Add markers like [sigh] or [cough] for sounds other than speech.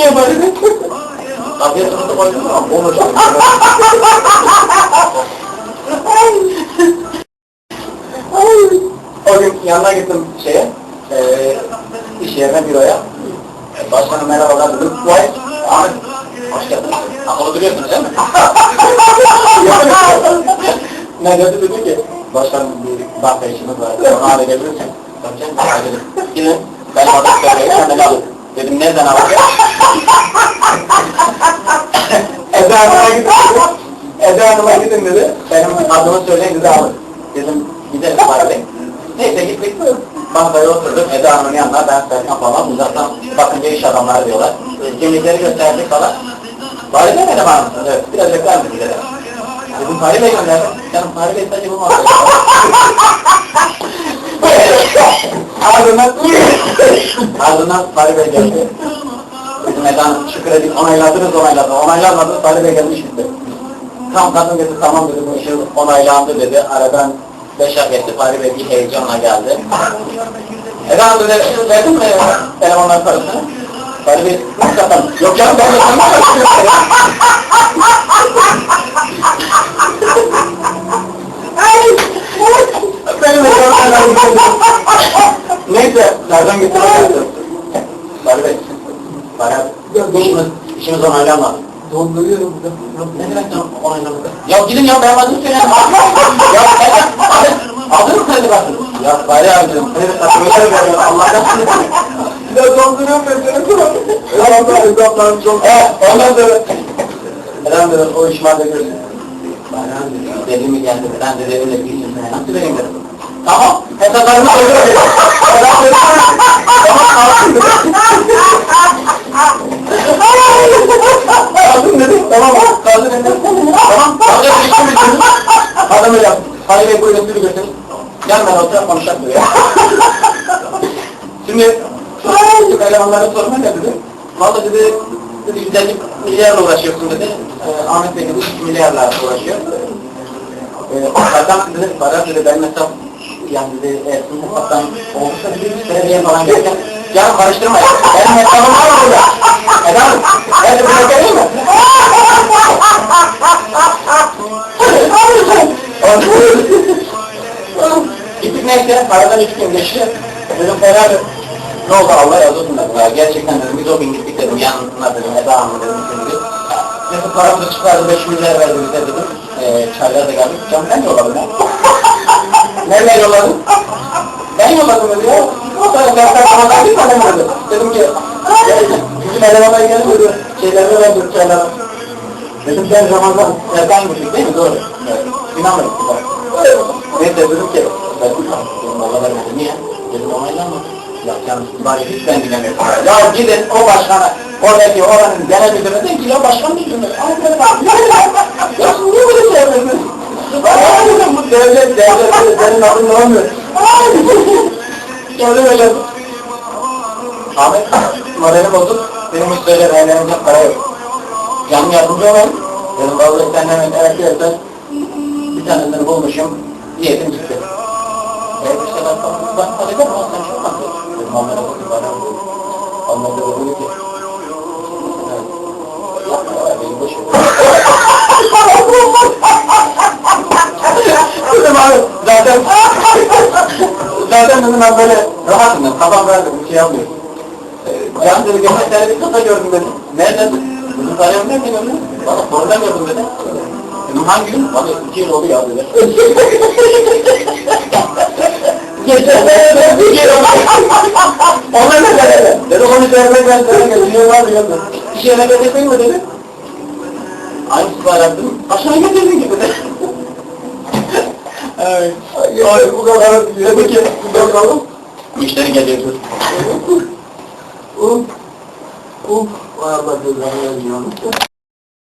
niye? Onu O gün yanına gittim şeye, eee iş yerine büroya. E, Başkanım merhabalar dedim. Vay, Ahmet, hoş geldiniz. Akıllı duruyorsunuz değil mi? [laughs] ne dedi dedi ki, başkanım bir banka işimiz var. Onu halledebilir misin? Tabii canım. Gidin, ben adım söyleyin, sen de alın. Dedim nereden alacağım? Eda Hanım'a gidin. Eda Hanım'a gidin dedi. Benim adımı söyleyin dedi alın. Dedim gidelim bari. Neyse gittik. Bankaya oturduk. Eda Hanım'ın yanına ben Serkan falan uzaktan bakınca iş adamları diyorlar. Kimlikleri gösterdik falan. Bari demedi bana mısın? Evet. Biraz bekler misin dedi. Dedim Fahri Bey gönderdim. Canım Fahri Bey sadece bu muhabbet. [laughs] Ardından Ardından Fahri Bey geldi. Şu kredi onayladınız onayladınız. Onaylanmadınız Bey gelmiş gitti. Tam kadın dedi tamam dedi bu işi onaylandı dedi. Aradan beş ay geçti Bey bir heyecanla geldi. Hanım dedi verdin mi telefonların parasını? Bey nasıl kapattın? Yok canım ben de sana [laughs] [laughs] Benim hesabımdan Neyse, nereden getirdim? Fahri Bey, Fahri abi, işimiz, onaylanmadı. Donduruyorum burada. Ne demek lan onaylanmadı? Ya gidin ya ben adını söyledim. ya sen adını kredi kartını? Ya Fahri abi dedim, kredi kartını öyle veriyor, Allah'tan Ya donduruyorum ben seni. Ya Allah hesaplarım çok. Evet, ondan sonra dedi, o iş var da görürsün. Fahri abi mi geldi, ben de öyle bir işim nasıl vereyim dedim. Tamam, hesaplarımı öyle Fahri Bey buyurun, sürü götürün. Gel ben oturup konuşalım diyor. Şimdi Şimdi elemanların soruma ne dedi? Valla dedi, dedi 150 milyarla uğraşıyorsun dedi. Ee, Ahmet Bey dedi 3 milyarla uğraşıyor. Ee, Zaten dedi, para dedi benim hesap yani dedi eğer sizin hesaptan olursa dedi belediye falan gelirken canım karıştırma ya. Benim hesabım var burada. Efendim? Ben de buraya geleyim mi? Gittik neyse, aradan üç gün geçti. Dedim Ferhat ne oldu Allah razı olsun dedim ya. Gerçekten dedim biz o gün gittik dedim yanına dedim Eda Hanım dedim şimdi. Neyse paramızı çıkardı 5 milyar verdi bize dedim. Ee, çaylar da geldik. Canım ben yolladım ya. Nereye yolladım? Ben yolladım dedi ya. O da zaten bana bir tane verdi. Dedim ki bizim elemana dedi. Şeylerimi verdim çayları. Dedim ben Ramazan Erkan'mışım değil mi? Doğru. Evet. İnanmıyorum. Neyse dedim ki ben dedim valla vermedim. Niye? Dedim onaylanmadı. Ya canım bari hiç ben bilemiyorum. Ya gidin o başkana oradaki oranın genel müdürüne deyin ki ya başkan müdürüne. Ben bak. Ya siz niye böyle şey yapıyorsunuz? Ay dedim bu devlet devlet senin adın ne olmuyor? Öyle öyle. Ahmet morali bozuk. Benim hiç böyle elimde para yok. Canım yardımcı olayım. Dedim vallahi senden evet dersen bir tanesini bulmuşum. Niyetim çıktı. Evet işte ben ederim ama sen şu an dedim Ahmet'e bakın bana. Ahmet'e bakın ki. Yapma ya beni boş. Dedim abi zaten zaten dedim ben böyle rahatım ben kafam rahat bir şey yapmıyorum. Ee, Can dedi geçen sene bir kasa gördüm dedi. Nereden? Dedim sarıyorum ne dedim? Bana problem yapın dedi. Dedim hangi gün? Bana iki yıl oldu ya dedi. Geçen sene de bir yıl oldu. Onlar ne dedi? Dedi onu söylemek ben sana getiriyor var mı yok mu? Bir şeyine getirsin mi dedi. Aynısı var yaptım. Aşağı getirdin gibi dedi. Ay, ay bu kadar. Dedi ki, bakalım. Müşteri geliyordu. Uf. Uf. Vay Allah cezanı veriyor.